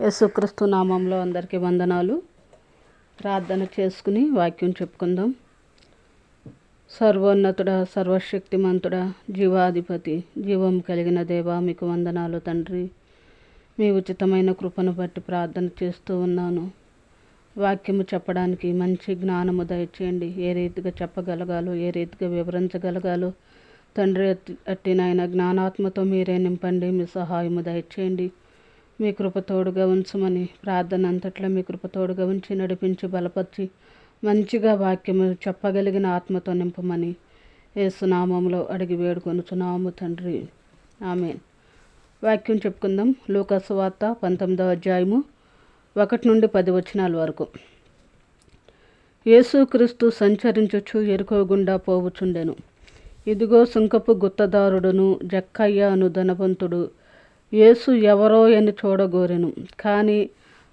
యేసుక్రీస్తు నామంలో అందరికీ వందనాలు. ప్రార్థన చేసుకుని వాక్యం చెప్పుకుందాం. సర్వోన్నతుడ సర్వశక్తిమంతుడ జీవాధిపతి జీవం కలిగిన దేవా మీకు వందనాలు తండ్రి. మీ ఉచితమైన కృపను బట్టి ప్రార్థన చేస్తూ ఉన్నాను. వాక్యము చెప్పడానికి మంచి జ్ఞానము దయచేయండి. ఏ రీతిగా చెప్పగలగాలో ఏ రీతిగా వివరించగలగాలో తండ్రి అట్టి నాయన జ్ఞానాత్మతో మీరే నింపండి. మీ సహాయము దయచేయండి. మీ కృపతోడుగా ఉంచమని ప్రార్థన అంతట్లో మీ కృపతోడుగా ఉంచి నడిపించి బలపరిచి మంచిగా వాక్యము చెప్పగలిగిన ఆత్మతో నింపమని ఏసునామంలో అడిగి వేడుకొనుచున్నాము తండ్రి. ఆమె వాక్యం చెప్పుకుందాం. లూకాసు వార్త పంతొమ్మిదవ అధ్యాయము ఒకటి నుండి పది వచనాల వరకు. యేసుక్రీస్తు సంచరించుచు ఎరుకోగుండా పోవుచుండెను. ఇదిగో సుంకపు గుత్తదారుడును జక్కయ్య అను ధనవంతుడు యేసు ఎవరో అని చూడగోరెను. కానీ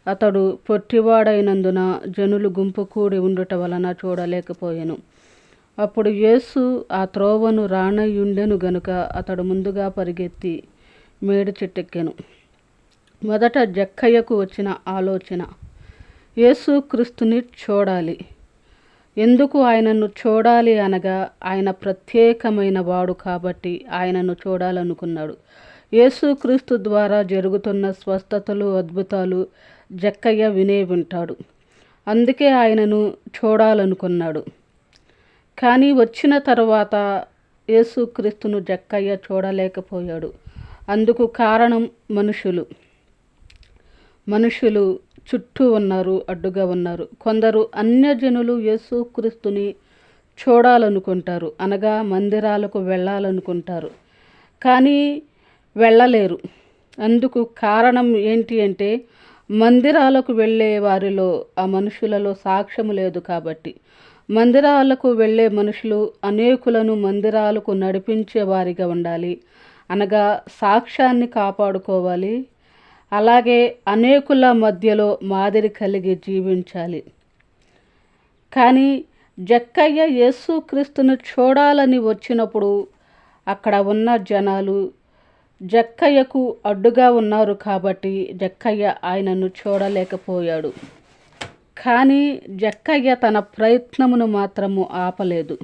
అతడు పొట్టివాడైనందున జనులు గుంపు కూడి ఉండుట వలన చూడలేకపోయాను. అప్పుడు యేసు ఆ త్రోవను రానయ్యుండెను గనుక అతడు ముందుగా పరిగెత్తి మేడి చెట్టెక్కెను. మొదట జక్కయ్యకు వచ్చిన ఆలోచన యేసు క్రీస్తుని చూడాలి. ఎందుకు ఆయనను చూడాలి అనగా ఆయన ప్రత్యేకమైన వాడు కాబట్టి ఆయనను చూడాలనుకున్నాడు. యేసుక్రీస్తు ద్వారా జరుగుతున్న స్వస్థతలు అద్భుతాలు జక్కయ్య వినే వింటాడు. అందుకే ఆయనను చూడాలనుకున్నాడు. కానీ వచ్చిన తర్వాత యేసుక్రీస్తును జక్కయ్య చూడలేకపోయాడు. అందుకు కారణం మనుషులు. మనుషులు చుట్టూ ఉన్నారు అడ్డుగా ఉన్నారు. కొందరు అన్యజనులు యేసుక్రీస్తుని చూడాలనుకుంటారు అనగా మందిరాలకు వెళ్ళాలనుకుంటారు. కానీ వెళ్ళలేరు. అందుకు కారణం ఏంటి అంటే మందిరాలకు వెళ్ళే వారిలో ఆ మనుషులలో సాక్ష్యము లేదు కాబట్టి. మందిరాలకు వెళ్ళే మనుషులు అనేకులను మందిరాలకు నడిపించే వారిగా ఉండాలి. అనగా సాక్ష్యాన్ని కాపాడుకోవాలి. అలాగే అనేకుల మధ్యలో మాదిరి కలిగి జీవించాలి. కానీ జక్కయ్య యేసుక్రీస్తును చూడాలని వచ్చినప్పుడు అక్కడ ఉన్న జనాలు జక్కయ్యకు అడ్డుగా ఉన్నారు కాబట్టి జక్కయ్య ఆయనను చూడలేకపోయాడు. కానీ జక్కయ్య తన ప్రయత్నమును మాత్రము ఆపలేదు.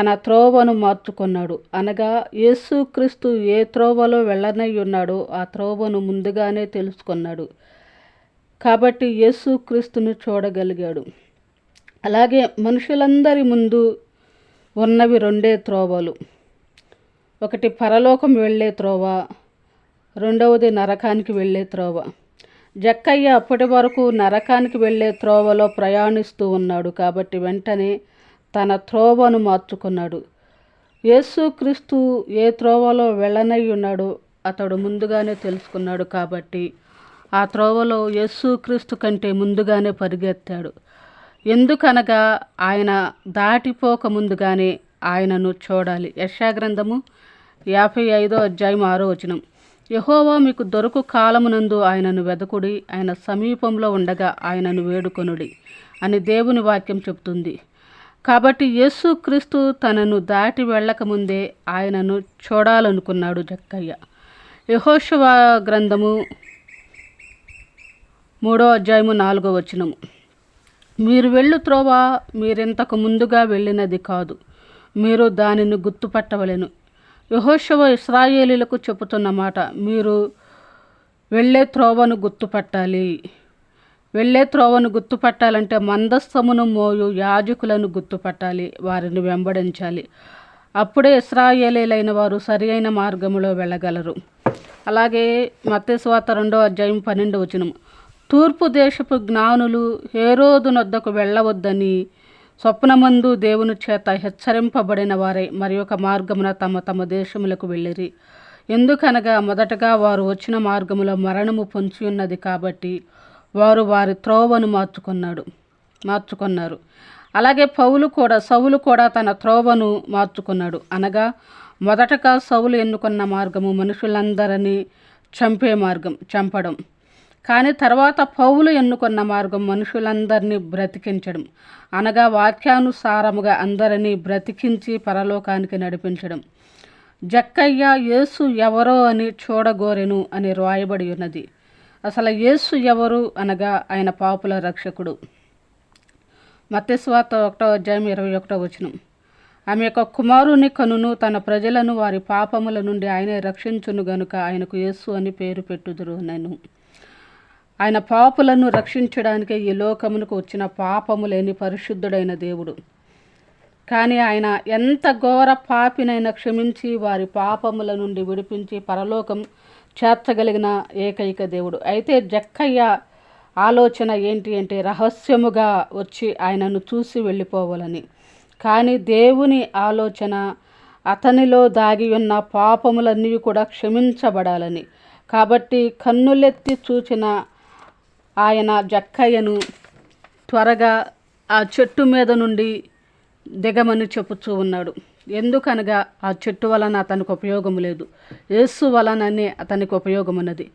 తన త్రోవను మార్చుకున్నాడు. అనగా యేసుక్రీస్తు ఏ త్రోవలో వెళ్ళనై ఉన్నాడో ఆ త్రోవను ముందుగానే తెలుసుకున్నాడు. కాబట్టి యేసుక్రీస్తును చూడగలిగాడు. అలాగే మనుషులందరి ముందు ఉన్నవి రెండే త్రోవలు. ఒకటి పరలోకం వెళ్ళే త్రోవ రెండవది నరకానికి వెళ్ళే త్రోవ. జక్కయ్య అప్పటి వరకు నరకానికి వెళ్ళే త్రోవలో ప్రయాణిస్తూ ఉన్నాడు. కాబట్టి వెంటనే తన త్రోవను మార్చుకున్నాడు. యేసుక్రీస్తు ఏ త్రోవలో వెళ్ళనై ఉన్నాడో అతడు ముందుగానే తెలుసుకున్నాడు. కాబట్టి ఆ త్రోవలో యేసుక్రీస్తు కంటే ముందుగానే పరిగెత్తాడు. ఎందుకనగా ఆయన దాటిపోక ముందుగానే ఆయనను చూడాలి. యశాగ్రంథము యాభై ఐదో అధ్యాయం ఆరో వచనం. యహోవా మీకు దొరకు కాలమునందు ఆయనను వెదకుడి ఆయన సమీపంలో ఉండగా ఆయనను వేడుకొనుడి అని దేవుని వాక్యం చెబుతుంది. కాబట్టి యేసుక్రీస్తు తనను దాటి వెళ్ళకముందే ఆయనను చూడాలనుకున్నాడు జక్కయ్య. యహోశవ గ్రంథము మూడో అధ్యాయము నాలుగో వచనము మీరు వెళ్ళు త్రోవ మీరింతకు ముందుగా వెళ్ళినది కాదు. మీరు దానిని గుర్తుపట్టవలెను. యహోశవ ఇస్రాయేలీలకు చెబుతున్నమాట మీరు వెళ్ళే త్రోవను గుర్తుపట్టాలి. వెళ్ళే త్రోవను గుర్తుపట్టాలంటే మందస్థమును మోయు యాజకులను గుర్తుపట్టాలి వారిని వెంబడించాలి. అప్పుడే ఇస్రాయేలీలైన వారు సరి అయిన మార్గములో వెళ్ళగలరు. అలాగే మత్స్వాత రెండో అధ్యాయం పన్నెండు వచనం. తూర్పు దేశపు జ్ఞానులు హేరోదు నొద్దకు వెళ్ళవద్దని స్వప్నమందు దేవుని చేత హెచ్చరింపబడిన వారై మరి ఒక మార్గమున తమ తమ దేశములకు వెళ్ళిరి. ఎందుకనగా మొదటగా వారు వచ్చిన మార్గములో మరణము పొంచి ఉన్నది కాబట్టి వారు వారి త్రోవను మార్చుకున్నాడు మార్చుకున్నారు. అలాగే పౌలు కూడా సౌలు కూడా తన త్రోవను మార్చుకున్నాడు. అనగా మొదటగా సౌలు ఎన్నుకున్న మార్గము మనుషులందరినీ చంపే మార్గం చంపడం. కానీ తర్వాత పౌలు ఎన్నుకున్న మార్గం మనుషులందరినీ బ్రతికించడం. అనగా వాక్యానుసారముగా అందరినీ బ్రతికించి పరలోకానికి నడిపించడం. జక్కయ్య యేసు ఎవరో అని చూడగోరెను అని రాయబడి ఉన్నది. అసలు యేసు ఎవరు అనగా ఆయన పాపుల రక్షకుడు. మత్స్వార్త ఒకటో అధ్యాయం ఇరవై ఒకటో వచనం. ఆమె యొక్క కుమారుని కనును తన ప్రజలను వారి పాపముల నుండి ఆయనే రక్షించును గనుక ఆయనకు యేసు అని పేరు పెట్టుదురు నేను. ఆయన పాపులను రక్షించడానికి ఈ లోకమునకు వచ్చిన పాపము లేని పరిశుద్ధుడైన దేవుడు. కానీ ఆయన ఎంత ఘోర పాపినైనా క్షమించి వారి పాపముల నుండి విడిపించి పరలోకం చేర్చగలిగిన ఏకైక దేవుడు. అయితే జక్కయ్య ఆలోచన ఏంటి అంటే రహస్యముగా వచ్చి ఆయనను చూసి వెళ్ళిపోవాలని. కానీ దేవుని ఆలోచన అతనిలో దాగి ఉన్న పాపములన్నీ కూడా క్షమించబడాలని. కాబట్టి కన్నులెత్తి చూచిన ఆయన జక్కయ్యను త్వరగా ఆ చెట్టు మీద నుండి దిగమని చెప్పుచూ ఉన్నాడు. ఎందుకనగా ఆ చెట్టు వలన అతనికి ఉపయోగం లేదు. యేసు వలననే అతనికి ఉపయోగం ఉన్నది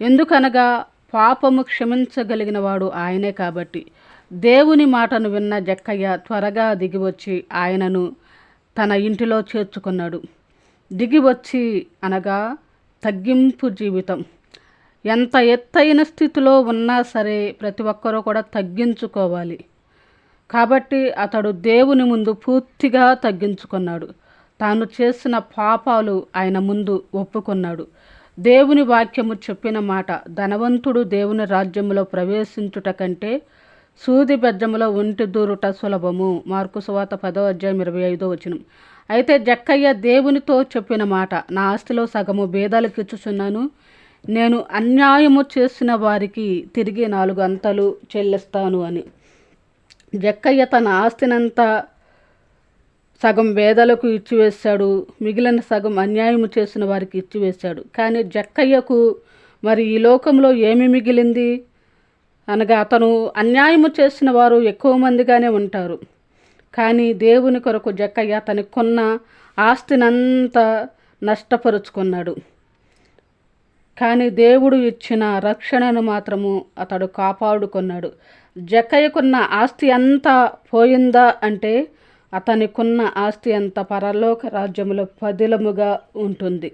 ఎందుకనగా పాపము క్షమించగలిగిన వాడు ఆయనే కాబట్టి. దేవుని మాటను విన్న జక్కయ్య త్వరగా దిగివచ్చి ఆయనను తన ఇంటిలో చేర్చుకున్నాడు. దిగివచ్చి అనగా తగ్గింపు జీవితం. ఎంత ఎత్తైన స్థితిలో ఉన్నా సరే ప్రతి ఒక్కరూ కూడా తగ్గించుకోవాలి. కాబట్టి అతడు దేవుని ముందు పూర్తిగా తగ్గించుకున్నాడు. తాను చేసిన పాపాలు ఆయన ముందు ఒప్పుకున్నాడు. దేవుని వాక్యము చెప్పిన మాట ధనవంతుడు దేవుని రాజ్యంలో ప్రవేశించుట కంటే సూది బెజ్జములో ఒంటి దూరుట సులభము. మార్కు సువాత పదో అధ్యాయం ఇరవై ఐదో వచనం. అయితే జక్కయ్య దేవునితో చెప్పిన మాట నా ఆస్తిలో సగము భేదాలకు ఇచ్చుచున్నాను నేను అన్యాయము చేసిన వారికి తిరిగి నాలుగు అంతలు చెల్లిస్తాను అని. జక్కయ్య తన ఆస్తినంతా సగం వేదలకు ఇచ్చివేశాడు మిగిలిన సగం అన్యాయము చేసిన వారికి ఇచ్చివేశాడు. కానీ జక్కయ్యకు మరి ఈ లోకంలో ఏమి మిగిలింది? అనగా అతను అన్యాయము చేసిన వారు ఎక్కువ మందిగానే ఉంటారు. కానీ దేవుని కొరకు జక్కయ్య తనకున్న ఆస్తినంతా నష్టపరుచుకున్నాడు. కానీ దేవుడు ఇచ్చిన రక్షణను మాత్రము అతడు కాపాడుకున్నాడు. జక్కయ్యకున్న ఆస్తి అంతా పోయిందా అంటే అతనికున్న ఆస్తి అంత పరలోక రాజ్యములో పదిలముగా ఉంటుంది.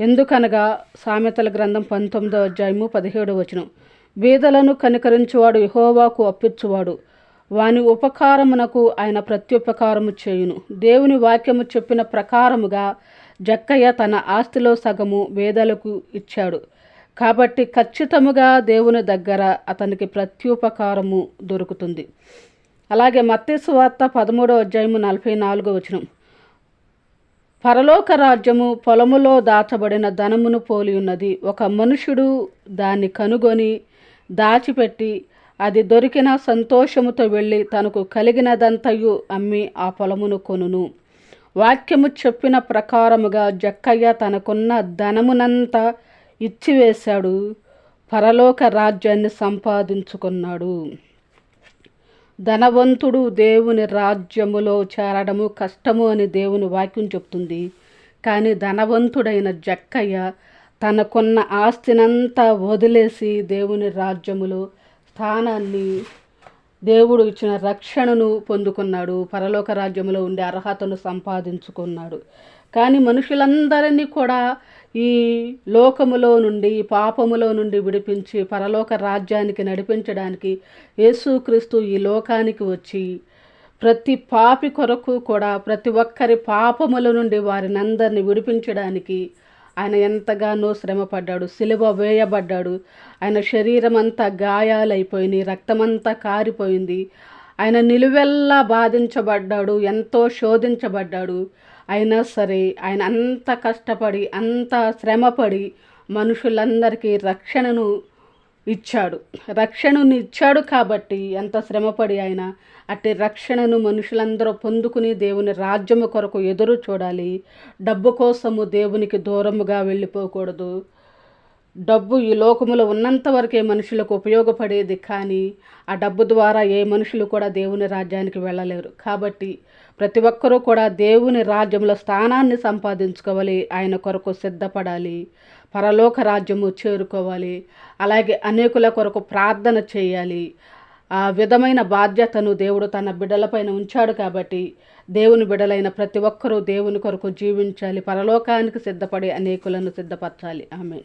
ఎందుకనగా సామెతల గ్రంథం పంతొమ్మిదో అధ్యాయము పదిహేడు వచనం. బీదలను కనికరించువాడు యహోవాకు అప్పించువాడు వాని ఉపకారమునకు ఆయన ప్రత్యుపకారము చేయును. దేవుని వాక్యము చెప్పిన ప్రకారముగా జక్కయ్య తన ఆస్తిలో సగము వేదలకు ఇచ్చాడు. కాబట్టి ఖచ్చితముగా దేవుని దగ్గర అతనికి ప్రత్యుపకారము దొరుకుతుంది. అలాగే మత్తేసు వార్త పదమూడో అధ్యాయము నలభై నాలుగో వచనం. పరలోక రాజ్యము పొలములో దాచబడిన ధనమును పోలి ఉన్నది. ఒక మనుషుడు దాన్ని కనుగొని దాచిపెట్టి అది దొరికిన సంతోషముతో వెళ్ళి తనకు కలిగినదంతయు అమ్మి ఆ పొలమును కొనును. వాక్యము చెప్పిన ప్రకారముగా జక్కయ్య తనకున్న ధనమునంతా ఇచ్చివేశాడు. పరలోక రాజ్యాన్ని సంపాదించుకున్నాడు. ధనవంతుడు దేవుని రాజ్యములో చేరడము కష్టము అని దేవుని వాక్యం చెప్తుంది. కానీ ధనవంతుడైన జక్కయ్య తనకున్న ఆస్తినంతా వదిలేసి దేవుని రాజ్యములో స్థానాన్ని దేవుడు ఇచ్చిన రక్షణను పొందుకున్నాడు. పరలోక రాజ్యములో ఉండే అర్హతను సంపాదించుకున్నాడు. కానీ మనుషులందరినీ కూడా ఈ లోకములో నుండి పాపములో నుండి విడిపించి పరలోక రాజ్యానికి నడిపించడానికి యేసుక్రీస్తు ఈ లోకానికి వచ్చి ప్రతి పాపి కొరకు కూడా ప్రతి ఒక్కరి పాపముల నుండి వారిని అందరినీ విడిపించడానికి ఆయన ఎంతగానో శ్రమపడ్డాడు సిలువ వేయబడ్డాడు. ఆయన శరీరం అంతా గాయాలైపోయింది రక్తమంతా కారిపోయింది. ఆయన నిలువెల్లా బాధించబడ్డాడు ఎంతో శోధించబడ్డాడు. అయినా సరే ఆయన అంత కష్టపడి అంత శ్రమపడి మనుషులందరికీ రక్షణను ఇచ్చాడు. రక్షణను ఇచ్చాడు కాబట్టి ఎంత శ్రమపడి ఆయన అట్టి రక్షణను మనుషులందరూ పొందుకుని దేవుని రాజ్యము కొరకు ఎదురు చూడాలి. డబ్బు కోసము దేవునికి దూరముగా వెళ్ళిపోకూడదు. డబ్బు ఈ లోకములో ఉన్నంత వరకే మనుషులకు ఉపయోగపడేది కానీ ఆ డబ్బు ద్వారా ఏ మనుషులు కూడా దేవుని రాజ్యానికి వెళ్ళలేరు. కాబట్టి ప్రతి ఒక్కరూ కూడా దేవుని రాజ్యంలో స్థానాన్ని సంపాదించుకోవాలి. ఆయన కొరకు సిద్ధపడాలి. పరలోక రాజ్యము చేరుకోవాలి. అలాగే అనేకుల కొరకు ప్రార్థన చేయాలి. ఆ విధమైన బాధ్యతను దేవుడు తన బిడ్డలపైన ఉంచాడు కాబట్టి దేవుని బిడ్డలైన ప్రతి ఒక్కరూ దేవుని కొరకు జీవించాలి. పరలోకానికి సిద్ధపడి అనేకులను సిద్ధపరచాలి. ఆమె